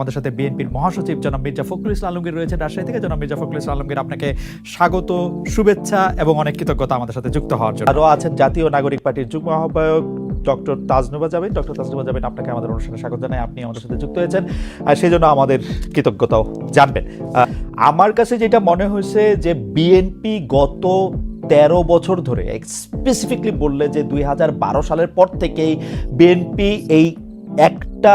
আমাদের সাথে বিএনপির মহাসচিব জনাব মির্জা ফখরুল ইসলাম আলমগীর রয়েছেন রাজশাহী থেকে। জনাব মির্জা ফখরুল ইসলাম আলমগীর, আপনাকে স্বাগত, শুভেচ্ছা এবং অনেক কৃতজ্ঞতা আমাদের সাথে যুক্ত হওয়ার জন্য। আরও আছেন জাতীয় নাগরিক পার্টির যুগ্ম আহ্বায়ক ডক্টর তাজনুবা যাবেন ডক্টর তাজনুবা যাবেন আপনাকে আমাদের অনুষ্ঠানে স্বাগত জানাই। আপনি আমাদের সাথে যুক্ত হয়েছেন আর সেই জন্য আমাদের কৃতজ্ঞতাও জানবেন। আমার কাছে যেটা মনে হয়েছে যে বিএনপি গত তেরো বছর ধরে স্পেসিফিকলি বললে যে দুই হাজার বারো সালের পর থেকেই বিএনপি এই একটা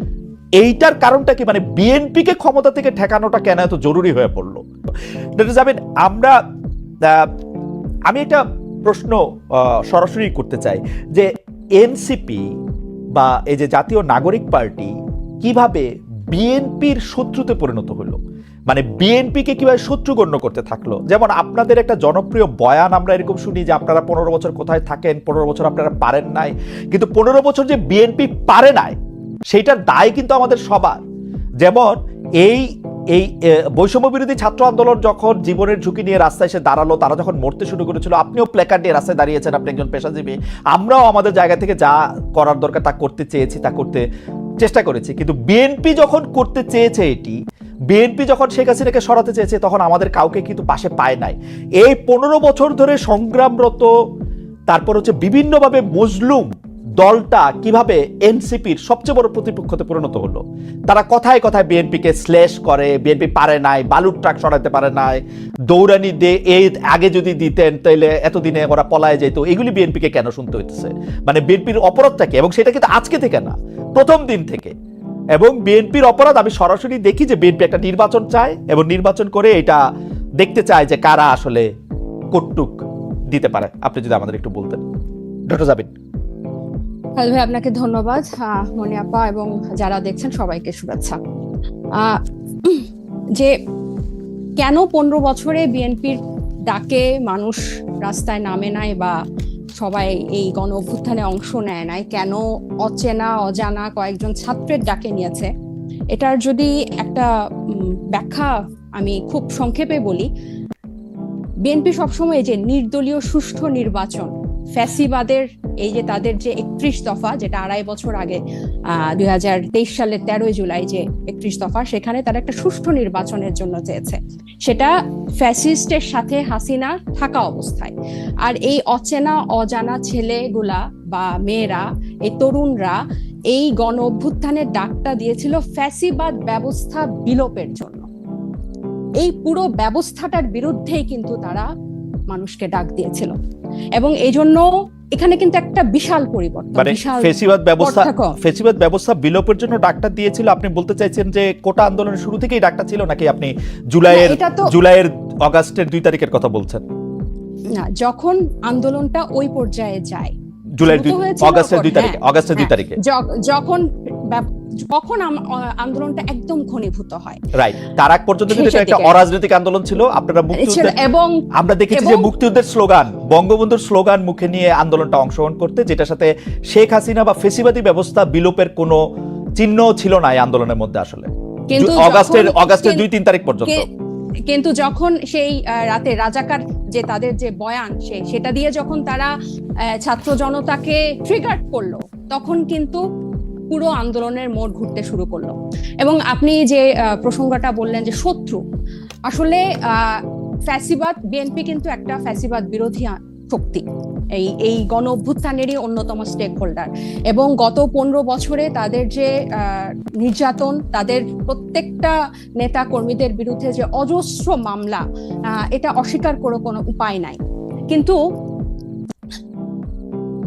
এইটার কারণটা কি? মানে বিএনপিকে ক্ষমতা থেকে ঠেকানোটা কেন এত জরুরি হয়ে পড়ল? জামিন আমরা আমি একটা প্রশ্ন সরাসরি করতে চাই যে এনসিপি বা এই যে জাতীয় নাগরিক পার্টি কীভাবে বিএনপির শত্রুতে পরিণত হলো? মানে বিএনপিকে কীভাবে শত্রু গণ্য করতে থাকল? যেমন আপনাদের একটা জনপ্রিয় বয়ান আমরা এরকম শুনি যে আপনারা পনেরো বছর কোথায় থাকেন, পনেরো বছর আপনারা পারেন নাই। কিন্তু পনেরো বছর যে বিএনপি পারে নাই সেইটার দায় কিন্তু আমাদের সবার। যেমন এই এই বৈষম্য বিরোধী ছাত্র আন্দোলন যখন জীবনের ঝুঁকি নিয়ে রাস্তায় এসে দাঁড়াল, তারা যখন মরতে শুরু করেছিল, আপনিও প্ল্যাকার্ড নিয়ে রাস্তায় দাঁড়িয়েছেন, আপনি একজন পেশাজীবী। আমরাও আমাদের জায়গা থেকে যা করার দরকার তা করতে চেয়েছি, তা করতে চেষ্টা করেছি। কিন্তু বিএনপি যখন করতে চেয়েছে এটি বিএনপি যখন শেখ হাসিনাকে সরাতে চেয়েছে, তখন আমাদের কাউকে কিন্তু পাশে পায় নাই। এই পনেরো বছর ধরে সংগ্রামরত, তারপর হচ্ছে বিভিন্নভাবে মজলুম দলটা কীভাবে এনসিপির সবচেয়ে বড় প্রতিপক্ষতে পরিণত হলো? তারা কথায় কথায় বিএনপিকে স্ল্যাশ করে, বিএনপি পারে নাই, বালুর ট্রাক সরাতে পারে নাই, দৌড়ানি দে এই আগে যদি দিতেন তাহলে এতদিনে ওরা পলায় যেত এগুলি বিএনপিকে কেন শুনতে হইতেছে? মানে বিএনপির অপরাধটা কি? এবং সেটা কিন্তু আজকে থেকে না, প্রথম দিন থেকে। এবং বিএনপির অপরাধ, আমি সরাসরি দেখি যে বিএনপি একটা নির্বাচন চায় এবং নির্বাচন করে এটা দেখতে চায় যে কারা আসলে কটুক দিতে পারে। আপনি যদি আমাদের একটু বলতেন। ডক্টর জাবিন ভাই, আপনাকে ধন্যবাদ। মনি আপা এবং যারা দেখছেন, সবাইকে শুভেচ্ছা। যে কেন পনেরো বছরে বিএনপির ডাকে মানুষ রাস্তায় নামে নাই বা সবাই এই গণ অভ্যুত্থানে অংশ নেয় নাই, কেন অচেনা, অজানা কয়েকজন ছাত্রের ডাকে নিয়েছে? এটার যদি একটা ব্যাখ্যা আমি খুব সংক্ষেপে বলি। বিএনপি সবসময় যে নির্দলীয়, সুষ্ঠু নির্বাচন, ফ্যাসিবাদের এই যে তাদের যে একত্রিশ দফা, যেটা আড়াই বছর আগে দুই হাজার তেইশ সালের তেরোই জুলাই যে একত্রিশ দফা, সেখানে তারা একটা সুষ্ঠু নির্বাচনের জন্য চেয়েছে। সেটা ফ্যাসিস্টের সাথে হাসিনা থাকা অবস্থায়। আর এই অচেনা, অজানা ছেলেগুলা বা মেয়েরা, এই তরুণরা এই গণ অভ্যুত্থানের ডাকটা দিয়েছিল ফ্যাসিবাদ ব্যবস্থা বিলোপের জন্য। এই পুরো ব্যবস্থাটার বিরুদ্ধেই কিন্তু তারা মানুষকে ডাক দিয়েছিল। এবং এই জন্য এখানে কিন্তু একটা বিশাল পরিবর্তন মানে ফেসিবাদ ব্যবস্থা ফেসিবাদ ব্যবস্থা বিলোপের জন্য ডাক্তার দিয়েছিল। আপনি বলতে চাইছেন যে কোটা আন্দোলনের শুরু থেকেই ডাক্তার ছিল নাকি আপনি জুলাইয়ের জুলাইয়ের অগাস্টের দুই তারিখের কথা বলছেন? না যখন আন্দোলনটা ওই পর্যায়ে যায় জুলাই অগাস্টের দুই তারিখে হ্যাঁ, অগাস্টের দুই হ্যাঁ। তারিখে। য- যখন আন্দোলনটা একদম ঘনীভূত হয়। রাইট তার আগ পর্যন্ত কিন্তু এটা একটা অরাজনৈতিক আন্দোলন ছিল। আপনারা মুক্তিযুদ্ধের এবং আমরা দেখেছি যে মুক্তিযুদ্ধের স্লোগান বঙ্গবন্ধুর স্লোগান মুখে নিয়ে আন্দোলনটা অংশগ্রহণ করতে যেটার সাথে শেখ হাসিনা বা ফেসিবাদী ব্যবস্থা বিলোপের কোনো চিহ্ন ছিল না এই আন্দোলনের মধ্যে আসলে। কিন্তু অগাস্টের অগাস্টের দুই তিন তারিখ পর্যন্ত। কিন্তু যখন সেই রাতে রাজাকার যে তাদের যে বয়ান সে সেটা দিয়ে যখন তারা ছাত্র জনতাকে ট্রিগার করল তখন কিন্তু পুরো আন্দোলনের মোড় ঘুরতে শুরু করল। এবং আপনি যে প্রসঙ্গটা বললেন যে শত্রু, আসলে ফ্যাসিবাদ, বিএনপি কিন্তু একটা ফ্যাসিবাদ বিরোধী শক্তি। এই এই গণ অভ্যুত্থানেরই অন্যতম স্টেক হোল্ডার এবং গত পনেরো বছরে তাদের যে নির্যাতন, তাদের প্রত্যেকটা নেতা কর্মীদের বিরুদ্ধে যে অজস্র মামলা এটা অস্বীকার করে কোনো উপায় নাই। কিন্তু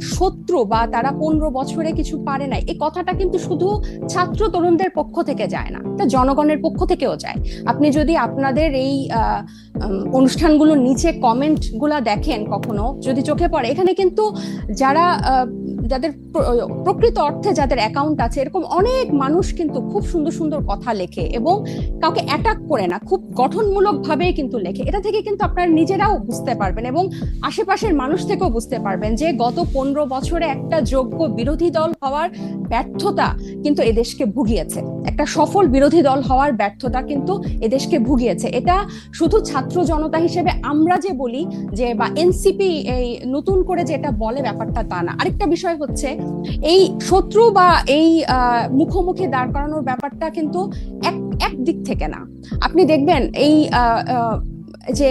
শত্রু বা তারা পনেরো বছরে কিছু পারে নাই। এই কথাটা কিন্তু শুধু ছাত্র তরুণদের পক্ষ থেকে যায় না তা জনগণের পক্ষ থেকেও যায়। আপনি যদি আপনাদের এই অনুষ্ঠানগুলোর নিচে কমেন্টগুলা দেখেন কখনো, যদি চোখে পড়ে। এখানে কিন্তু যারা যাদের প্রকৃত অর্থে যাদের অ্যাকাউন্ট আছে, এরকম অনেক মানুষ কিন্তু খুব সুন্দর সুন্দর কথা লেখে এবং কাউকে অ্যাটাক করে না, খুব গঠনমূলক ভাবে কিন্তু লেখে। এটা থেকে কিন্তু আপনারা নিজেরাও বুঝতে পারবেন এবং আশেপাশের মানুষ থেকেও বুঝতে পারবেন যে গত পনেরো বছরে একটা যোগ্য বিরোধী দল হওয়ার ব্যর্থতা কিন্তু এদেশকে ভুগিয়েছে। একটা সফল বিরোধী দল হওয়ার ব্যর্থতা কিন্তু এদেশকে ভুগিয়েছে। এটা শুধু ছাত্র জনতা হিসেবে আমরা যে বলি যে বা এনসিপি এই নতুন করে যেটা বলে ব্যাপারটা তা না। আরেকটা বিষয় হচ্ছে, এই শত্রু বা এই মুখোমুখি দাঁড় করানোর ব্যাপারটা কিন্তু এক এক দিক থেকে না। আপনি দেখবেন এই যে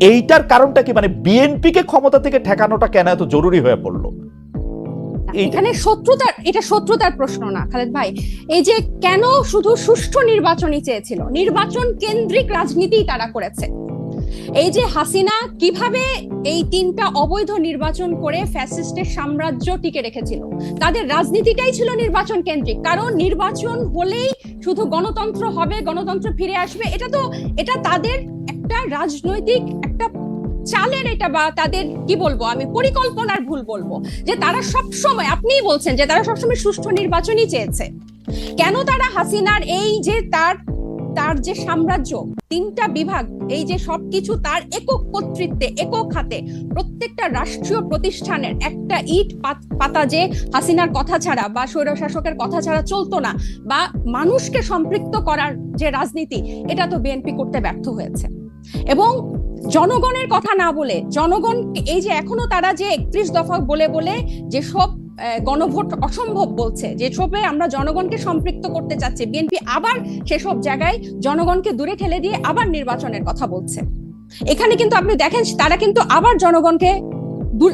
এইটার কারণটা কি? মানে বিএনপিকে ক্ষমতা থেকে ঠেকানোটা কেন এত জরুরি হয়ে পড়ল? এখানে শত্রুতার, এটা শত্রুতার প্রশ্ন না, খালেদ ভাই। এই যে কেন শুধু সুষ্ঠু নির্বাচনই চেয়েছিল, নির্বাচন কেন্দ্রিক রাজনীতি তারা করেছে। এই যে হাসিনা কীভাবে এই তিনটা অবৈধ নির্বাচন করে ফ্যাসিস্টের সাম্রাজ্য টিকে রেখেছিল, তাদের রাজনীতিটাই ছিল নির্বাচন কেন্দ্রিক। কারণ নির্বাচন হলেই শুধু গণতন্ত্র হবে, গণতন্ত্র ফিরে আসবে, এটা তো, এটা তাদের একটা রাজনৈতিক একটা চালের এটা বা তাদের কি বলব, আমি পরিকল্পনার ভুল বলব, যে তারা সব সময় আপনিই বলছেন যে তারা সবসময় সুষ্ঠু নির্বাচনই চেয়েছে। কেন তারা হাসিনার এই যে তার তার যে সাম্রাজ্য, তিনটা বিভাগ, এই যে সবকিছু তার একক কর্তৃত্বে, একক হাতে, প্রত্যেকটা রাষ্ট্রীয় প্রতিষ্ঠানের একটা ইট পাত- যে হাসিনার কথা ছাড়া বা স্বৈরশাসকের কথা ছাড়া চলতো না, বা মানুষকে সম্পৃক্ত করার যে রাজনীতি, এটা তো বিএনপি করতে ব্যর্থ হয়েছে। এবং জনগণের কথা না বলে, জনগণ এই যে এখনও তারা যে একত্রিশ দফা বলে বলে যেসব সব গণভোট অসম্ভব বলছে যেসবে আমরা জনগণকে সম্পৃক্ত করতে চাচ্ছি, বিএনপি আবার সেসব জায়গায় জনগণকে দূরে ঠেলে দিয়ে আবার নির্বাচনের কথা বলছে। এখানে কিন্তু আপনি দেখেন, তারা কিন্তু আবার জনগণকে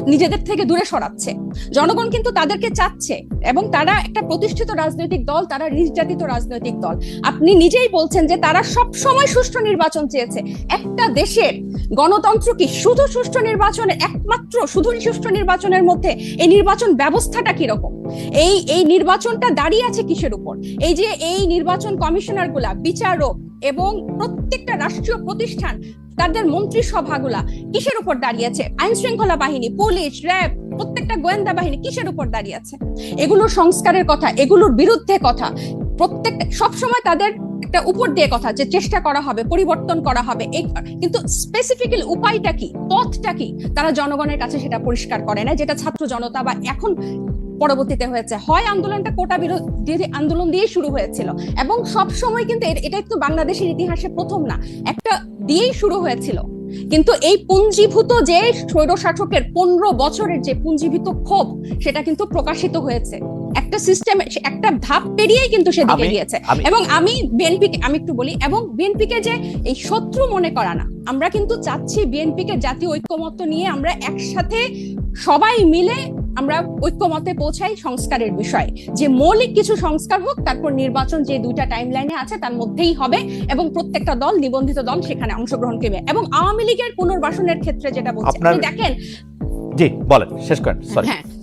নিজেদের থেকে দূরে সরাচ্ছে। জনগণ কিন্তু তাদেরকে চাচ্ছে এবং তারা একটা প্রতিষ্ঠিত রাজনৈতিক দল, তারা নির্যাতিত রাজনৈতিক দল। আপনি নিজেই বলছেন যে তারা সব সময় সুষ্ঠু নির্বাচন চেয়েছে। একটা দেশের গণতন্ত্র কি শুধু সুষ্ঠু নির্বাচনের একমাত্র শুধু সুষ্ঠু নির্বাচনের মধ্যে এই নির্বাচন ব্যবস্থাটা কীরকম? এই এই নির্বাচনটা দাঁড়িয়ে আছে কিসের উপর? এই যে এই নির্বাচন কমিশনারগুলা বিচারক এবং প্রত্যেকটা রাষ্ট্রীয় প্রতিষ্ঠান, তাদের মন্ত্রিসভাগুলা কিসের উপর দাঁড়িয়ে আছে? আইন শৃঙ্খলা বাহিনী, পুলিশ, র্যাব, প্রত্যেকটা গোয়েন্দা বাহিনী কিসের উপর দাঁড়িয়ে আছে? এগুলোর সংস্কারের কথা, এগুলোর বিরুদ্ধে কথা প্রত্যেকটা সবসময় তাদের একটা উপর দিয়ে কথা যে চেষ্টা করা হবে, পরিবর্তন করা হবে, এই, কিন্তু স্পেসিফিক্যালি উপায়টা কি, পথটা কি, তারা জনগণের কাছে সেটা পরিষ্কার করে না, যেটা ছাত্র জনতা বা এখন পরবর্তীতে হয়েছে। হয় আন্দোলনটা কোটা বিরোধী আন্দোলন দিয়ে শুরু হয়েছিল। এবং সব সময় কিন্তু এটা একটু বাংলাদেশের ইতিহাসে প্রথম না। একটা দিয়েই শুরু হয়েছিল। কিন্তু এই পুঞ্জীভূত যে স্বৈরশাসকের পনেরো বছরের যে পুঞ্জীভূত ক্ষোভ সেটা কিন্তু প্রকাশিত হয়েছে। একটা সিস্টেম একটা ধাপ পেরিয়েই কিন্তু সেদিকে আমি- গিয়েছে। এবং আমি বিএনপি আমি একটু বলি এবং বিএনপি কে যে এই শত্রু মনে করা না আমরা কিন্তু চাচ্ছি বিএনপি কে জাতীয় ঐক্যমত্য নিয়ে আমরা একসাথে সবাই মিলে আমরা ঐক্যমতে পৌঁছাই সংস্কারের বিষয়ে। যে মৌলিক কিছু সংস্কার হোক তারপর নির্বাচন যে দুইটা টাইম লাইনে আছে তার মধ্যেই হবে এবং প্রত্যেকটা দল নিবন্ধিত দল সেখানে অংশগ্রহণ করবে এবং আওয়ামী লীগের পুনর্বাসনের ক্ষেত্রে যেটা বলছে আপনি দেখেন জি বলেন শেষ করেন সরি হ্যাঁ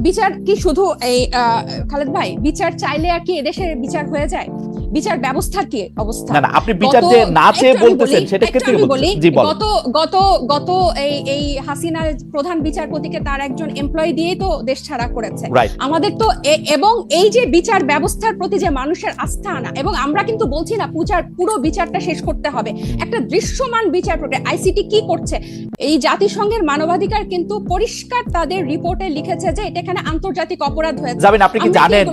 বিচার কি শুধু এই খালেদ ভাই বিচার চাইলে আর কি এদেশের বিচার হয়ে যায়? বিচার ব্যবস্থার কি অবস্থা? না না আপনি বিচার যে না চেয়ে বলতেছেন সেটা একটু ক্ষেত্রে বলি, গত গত গত এই এই হাসিনার প্রধান বিচারপতিকে তার একজন এমপ্লয়ি দিয়ে তো দেশ ছাড়া করেছে। আমাদের তো এবং এই যে বিচার ব্যবস্থার প্রতি যে মানুষের আস্থা আনা এবং আমরা কিন্তু বলছি না পূজার পুরো বিচারটা শেষ করতে হবে। একটা দৃশ্যমান বিচার প্রক্রিয়া আইসিটি কি করছে? এই জাতিসংঘের মানবাধিকার কিন্তু পরিষ্কার তাদের রিপোর্টে লিখেছে যে এটা এখানে আন্তর্জাতিক অপরাধ হয়েছে। যাবেন আপনি কি জানেন?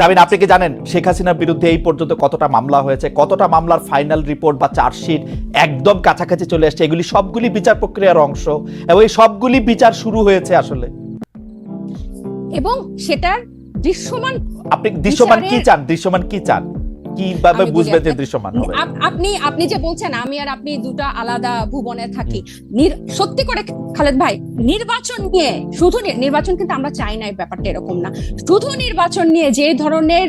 যাবেন আপনি কি জানেন? শেখ হাসিনার বিরুদ্ধে এই পর্যন্ত কতটা মামলা হয়েছে কতটা মামলার ফাইনাল রিপোর্ট বা চার্জশিট একদম কাছাকাছি চলে আসছে এগুলি সবগুলি বিচার প্রক্রিয়ার অংশ। এবং এই সবগুলি বিচার শুরু হয়েছে আসলে। এবং সেটার দৃশ্যমান আপনি দৃশ্যমান কি চান? দৃশ্যমান কি চান? কীভাবে বুঝবেন যে দৃশ্যমান হবে? আপনি আপনি যে বলছেন আমি আর আপনি দুটা আলাদা ভুবনে থাকি। সত্যি করে খালেদ ভাই নির্বাচন নিয়ে শুধু নির্বাচন কিন্তু আমরা চাই না এই ব্যাপারটা এরকম না। শুধু নির্বাচন নিয়ে যে ধরনের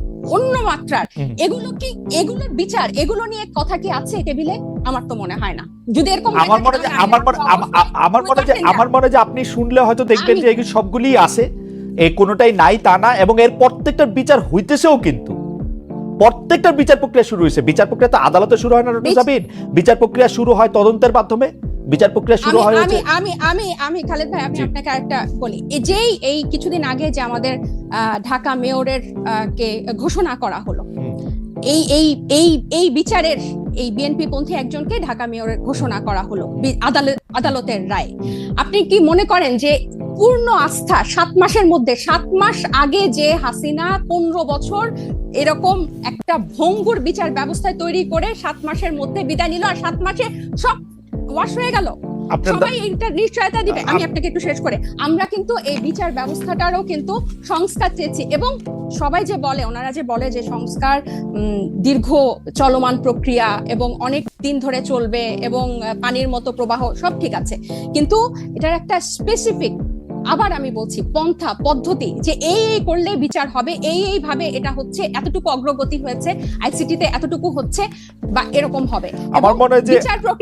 অন্য মাত্রার। এগুলো কি এগুলোর বিচার এগুলো নিয়ে কথা কি আছে টেবিলে? আমার তো মনে হয় না। যদি এরকম আমার মনে যে আমার মনে আমার মনে যে আমার মনে যে আপনি শুনলে হয়তো দেখবেন যে এগুলি সবগুলিই আছে। এই কোনোটাই নাই তা না এবং এর প্রত্যেকটার বিচার হইতেছেও কিন্তু। প্রত্যেকটার বিচার প্রক্রিয়া শুরু হয়েছে। বিচার প্রক্রিয়া তো আদালতে শুরু হয় না বিচ- জাবিন বিচার প্রক্রিয়া শুরু হয় তদন্তের মাধ্যমে? বিচার প্রক্রিয়া শুরু হয় আমি আমি আমি আমি খালেদ ভাই আমি আপনাকে একটা বলি। এই যেই এই কিছুদিন আগে যে আমাদের ঢাকা মেয়রের কে ঘোষণা করা হলো। এই এই এই এই বিচারের এই বিএনপি পন্থী একজনকে ঢাকা মেয়রের ঘোষণা করা হলো আদালত আদালতের রায়। আপনি কি মনে করেন যে পূর্ণ আস্থা সাত মাসের মধ্যে সাত মাস আগে যে হাসিনা পনেরো বছর এরকম একটা ভঙ্গুর বিচার ব্যবস্থায় তৈরি করে সাত মাসের মধ্যে বিদায় নিল আর সাত মাসে সব ওয়াশ হয়ে গেল? সবাই এটা নিশ্চয়তা দিবে। আমি আপনাকে একটু শেষ করে। আমরা কিন্তু এই বিচার ব্যবস্থাটারও কিন্তু সংস্কার চেয়েছি এবং সবাই যে বলে ওনারা যে বলে যে সংস্কার দীর্ঘ চলমান প্রক্রিয়া এবং অনেক দিন ধরে চলবে এবং পানির মতো প্রবাহ সব ঠিক আছে। কিন্তু এটার একটা স্পেসিফিক আবার আমি বলছি পন্থা পদ্ধতি যে এই এই করলে বিচার হবে এই এই ভাবে এটা হচ্ছে এতটুকু অগ্রগতি হয়েছে আইসিটিতে এতটুকু হচ্ছে বা এরকম হবে। আমার মনে হয় যে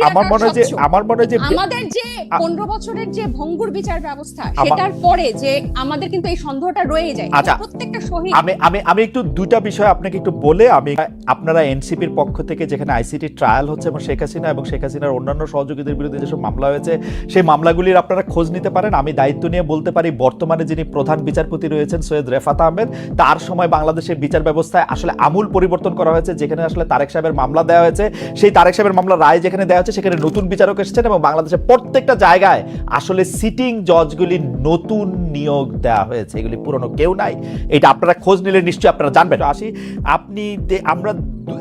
আমার মনে হয় যে আমার মনে হয় যে আমাদের যে আ- পনেরো বছরের যে ভঙ্গুর বিচার ব্যবস্থা সেটার পরে যে আমাদের কিন্তু এই সন্দেহটা রয়ে যায়। আচ্ছা। প্রত্যেকটা শহীদ আমি আমি আমি একটু দুইটা বিষয় আপনাকে একটু বলে আমি আপনারা এনসিপির পক্ষ থেকে যেখানে আইসিটি ট্রায়াল হচ্ছে এবং শেখ হাসিনা এবং শেখ হাসিনার অন্যান্য সহযোগীদের বিরুদ্ধে যেসব মামলা হয়েছে সেই মামলাগুলির আপনারা খোঁজ নিতে পারেন। আমি দায়িত্ব নিয়ে বলতে পারি, বর্তমানে যিনি প্রধান বিচারপতি রয়েছেন সৈয়দ রেফাত আহমেদ, তার সময় বাংলাদেশের বিচার ব্যবস্থায় আসলে আমূল পরিবর্তন করা হয়েছে, যেখানে আসলে তারেক সাহেবের মামলা দেওয়া হয়েছে। সেই তারেক সাহেবের মামলা রায় যেখানে দেওয়া হচ্ছে সেখানে নতুন বিচারক এসেছেন এবং বাংলাদেশের প্রত্যেকটা জায়গায় আসলে সিটিং জজগুলি নতুন নিয়োগ দেওয়া হয়েছে। এগুলি পুরনো কেউ নাই। এটা আপনারা খোঁজ নিলে নিশ্চয়ই আপনারা জানবেন। আসি, আপনি আমরা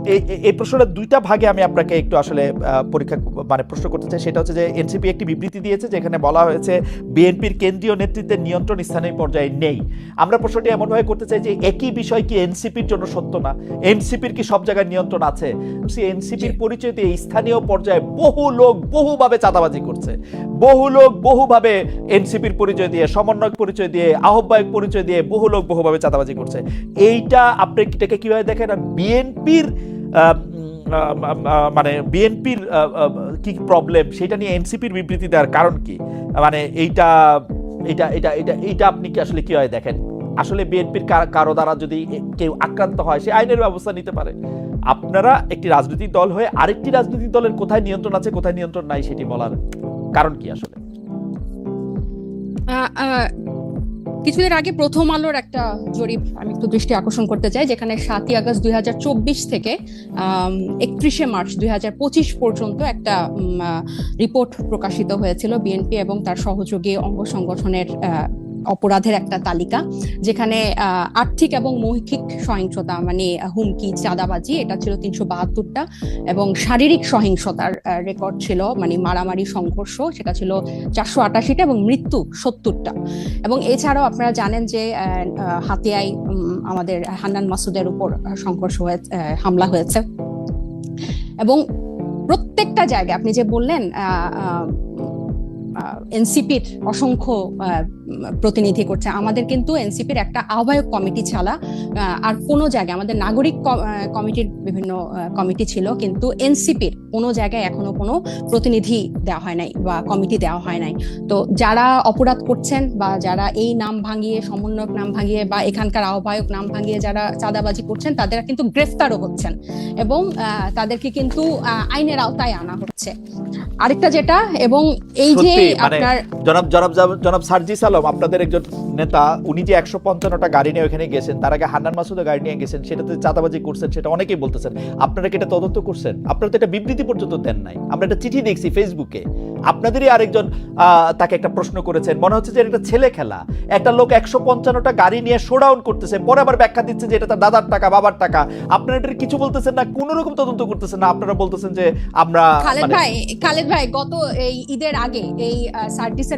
এই- প্রশ্নটা দুইটা ভাগে আমি আপনাকে একটু আসলে পরীক্ষা মানে প্রশ্ন করতে চাই। সেটা হচ্ছে যে এনসিপি একটি বিবৃতি দিয়েছে, যেখানে বলা হয়েছে, বিএনপির কেন্দ্রীয় নেতৃত্বের নিয়ন্ত্রণ স্থানীয় পর্যায়ে নেই। আমরা প্রশ্নটি এমনভাবে করতে চাই যে একই বিষয় কি এনসিপির জন্য সত্য না? এনসিপির কি সব জায়গায় নিয়ন্ত্রণ আছে? এনসিপির পরিচয় দিয়ে স্থানীয় পর্যায়ে বহু লোক বহুভাবে চাঁদাবাজি করছে। বহু লোক বহুভাবে এনসিপির পরিচয় দিয়ে সমন্বয়ক পরিচয় দিয়ে আহ্বায়ক পরিচয় দিয়ে বহু লোক বহুভাবে চাঁদাবাজি করছে। এইটা আপনি এটাকে কীভাবে দেখেন? আর বিএনপির মানে বিএনপির কি প্রবলেম সেটা নিয়ে এনসিপির বিবৃতি দেওয়ার কারণ কি? মানে এইটা এটা এটা এটা এটা আপনি কি আসলে কীভাবে দেখেন? আসলে বিএনপির কারও দ্বারা যদি কেউ আক্রান্ত হয়, সে আইনের ব্যবস্থা নিতে পারে। আপনারা একটি রাজনৈতিক দল হয়ে আরেকটি রাজনৈতিক দলের কোথায় নিয়ন্ত্রণ আছে, কোথায় নিয়ন্ত্রণ নাই, সেটি বলার কারণ কি আসলে? কিছুদিন আগে প্রথম আলোর একটা জরিপ আমি একটু দৃষ্টি আকর্ষণ করতে চাই, যেখানে সাতই আগস্ট দুই হাজার চব্বিশ থেকে একত্রিশে মার্চ দুই হাজার পঁচিশ পর্যন্ত একটা রিপোর্ট প্রকাশিত হয়েছিল বিএনপি এবং তার সহযোগী অঙ্গ সংগঠনের অপরাধের একটা তালিকা, যেখানে আর্থিক এবং মৌখিক সহিংসতা মানে হুমকি, চাঁদাবাজি, এটা ছিল তিনশো বাহাত্তরটা, এবং শারীরিক সহিংসতার রেকর্ড ছিল মানে মারামারি, সংঘর্ষ, সেটা ছিল চারশো আটাশিটা এবং মৃত্যু সত্তরটা। এবং এছাড়াও আপনারা জানেন যে হাতিয়ায় আমাদের হান্নান মাসুদের উপর সংঘর্ষ হয়ে হামলা হয়েছে। এবং প্রত্যেকটা জায়গায়, আপনি যে বললেন এনসিপির অসংখ্য প্রতিনিধি করছে। আমাদের কিন্তু এনসিপির একটা আহ্বায়ক কমিটি ছাড়া আর কোনো জায়গায়, আমাদের নাগরিক কমিটির বিভিন্ন কমিটি ছিল, কিন্তু এনসিপির কোনো জায়গায় এখনও কোনো প্রতিনিধি দেওয়া হয় নাই বা কমিটি দেওয়া হয় নাই। তো যারা অপরাধ করছেন বা যারা এই নাম ভাঙিয়ে, সমন্বয়ক নাম ভাঙিয়ে বা এখানকার আহ্বায়ক নাম ভাঙিয়ে যারা চাঁদাবাজি করছেন, তাদের কিন্তু গ্রেফতারও হচ্ছেন এবং তাদেরকে কিন্তু আইনের আওতায় আনা হচ্ছে। আরেকটা যেটা, এবং এই যে মানে জনাব জনাব জনাব- সার্জিস আলম আপনাদের একজন নেতা উনি যে একশো পঞ্চান্নটা গাড়ি নিয়ে ওখানে গেছেন তার আগে হান্নান মাসুদও গাড়ি নিয়ে গেছেন সেটাতে চাঁদাবাজি করছেন সেটা অনেকেই বলতেছেন। আপনারা কি এটা তদন্ত করছেন? আপনারা তো এটা বিবৃতি পর্যন্ত দেন নাই। আমরা একটা চিঠি দেখছি ফেসবুকে। আপনাদেরই আরেকজন তাকে একটা প্রশ্ন করেছেন। মনে হচ্ছে যে এটা ছেলে খেলা। একটা লোক একশো পঞ্চান্নটা গাড়ি নিয়ে শোডাউন করতেছে পরে আবার ব্যাখ্যা দিচ্ছে যে এটা তার দাদার টাকা বাবার টাকা। আপনারা এটা কিছু বলতেছেন না? কোনো রকম তদন্ত করতেছেন না? আপনারা বলতেছেন যে আমরা খালেদ মানে- ভাই খালেদ ভাই গত এই ঈদের আগে এই সার্ভিসের